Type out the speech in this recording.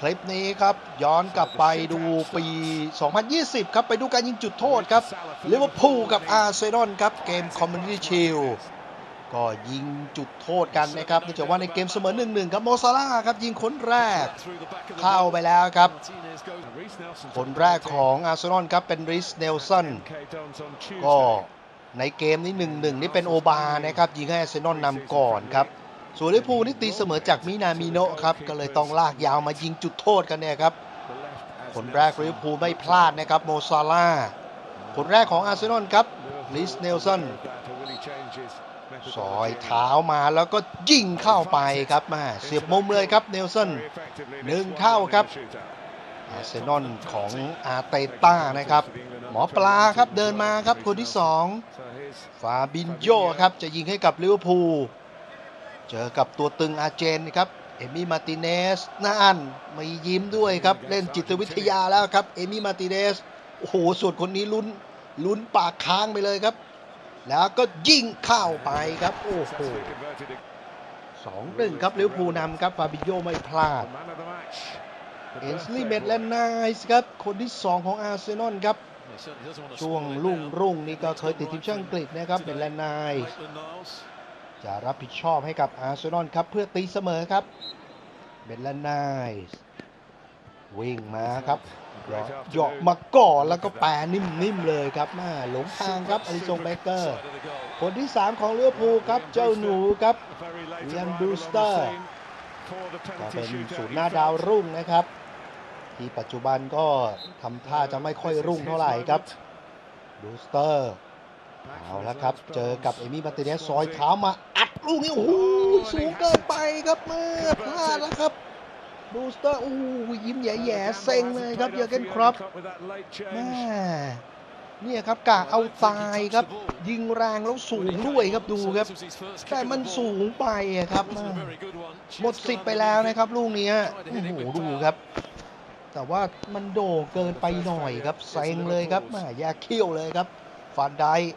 คลิปนี้ครับ ย้อนกลับไปดูปี 2020 ครับ ไปดูการยิงจุดโทษครับลิเวอร์พูลกับอาร์เซนอลครับ เกมคอมมูนิตี้ชิลก็ยิงจุดโทษกันนะครับเนื่องจากว่าในเกมเสมอ 1-1 ครับโมซาร่าครับ ยิงคนแรก เข้าไปแล้วครับ คนแรกของอาร์เซนอลครับ เป็นริสเนลสันก็ในเกมนี้ 1-1 นี่เป็นโอบานะครับ ยิงให้อาร์เซนอลนำก่อนครับ ส่วนลิเวอร์พูลนี่ตีเสมอจากมินามิโนะครับ ก็เลยต้องลากยาวมายิงจุดโทษกันเนี่ยครับ คนแรกลิเวอร์พูลไม่พลาดนะครับโมซาร่าคนแรกของอาร์เซนอลครับลิสเนลสันสอยเท้ามาแล้วก็ยิงเข้าไปครับมาเสียบมุมเลยครับเนลสันหนึ่งเท่าครับอาร์เซนอลของอาร์เตต้านะครับ หมอปลาครับเดินมาครับคนที่ 2 ฟาบินโยครับจะยิงให้กับลิเวอร์พูล เจอกับตัวตึงอาร์เจนครับเอมี่มาร์ติเนสนั่นไม่ยิ้มด้วยครับ เล่นจิตวิทยาแล้วครับ เอมี่มาร์ติเนสโอ้โหส่วนคนนี้ลุ้นลุ้นปากค้างไปเลยครับ แล้วก็ยิงเข้าไปครับ โอ้โหสองหนึ่งครับลิเวอร์พูลนำครับฟาบินโยไม่พลาดเอ็นสลีเมดและไนส์ครับ คนที่ 2 ของอาร์เซนอลครับ ช่วงรุ่งรุ่งนี่ก็เคยติดทีมชาติอังกฤษนะครับเป็นแลนไนส์ จะรับผิดชอบให้กับอาร์เซนอลครับเพื่อตีเสมอครับเบนแลนไนส์วิ่งมาครับเหยาะมาก่อนแล้วก็แปรนิ่มๆเลยครับมาหลงทางครับอลิซงเบเกอร์คนที่ 3 ของเลิเวอพูครับเจ้าหนูครับเรียนบูสเตอร์ก็เป็นศูนย์หน้าดาวรุ่งนะครับ ที่ปัจจุบันก็ทำท่าจะไม่ค่อยรุ่งเท่าไหร่ครับบูสเตอร์เอาล้วครับ เจอกับเอมี่มาติเนสซอยเท้ามา ลูกนี้โอ้โหสูงเกินไปครับเมื่อพลาดแล้วครับบูสเตอร์โอ้โหยิ้มแย่ๆเซ็งเลยครับเยอร์เกนครอปแม่เนี่ยครับกะเอาตายครับ ยิงแรงแล้วสูงด้วยครับดูครับ แต่มันสูงไปอะครับแม่หมดสิทธิ์ไปแล้วนะครับ ลูกเนี้ยโอ้โหดูครับ แต่ว่ามันโด่งเกินไปหน่อยครับเซ็งเลยครับแม่แยกเขี้ยวเลยครับฟันไดค์